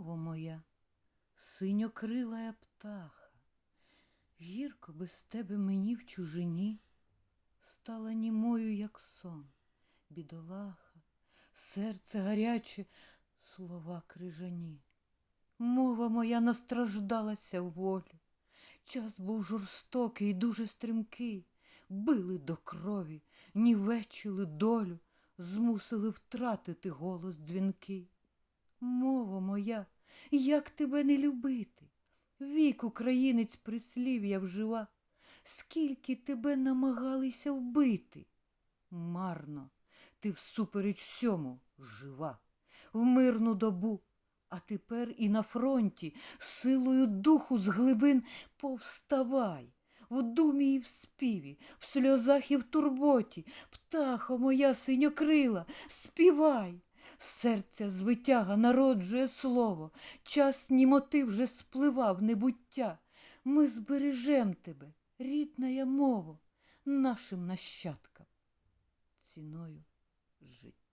Мово моя, синьокрилая птаха, гірко без тебе мені в чужині, стала німою, як сон, бідолаха, серце гаряче, слова крижані. Мова моя настраждалася волю. Час був жорстокий, і дуже стрімкий, били до крові, нівечили долю, змусили втратити голос дзвінкий. Мова моя, як тебе не любити? Вік українець прислів'я вжива, скільки тебе намагалися вбити. Марно, ти всупереч всьому жива, в мирну добу, а тепер і на фронті силою духу з глибин повставай. В думі і в співі, в сльозах і в турботі, птахо моя синьокрила, співай. Серця звитяга народжує слово, час німоти вже спливав небуття. Ми збережем тебе, рідная мово, нашим нащадкам, ціною життя.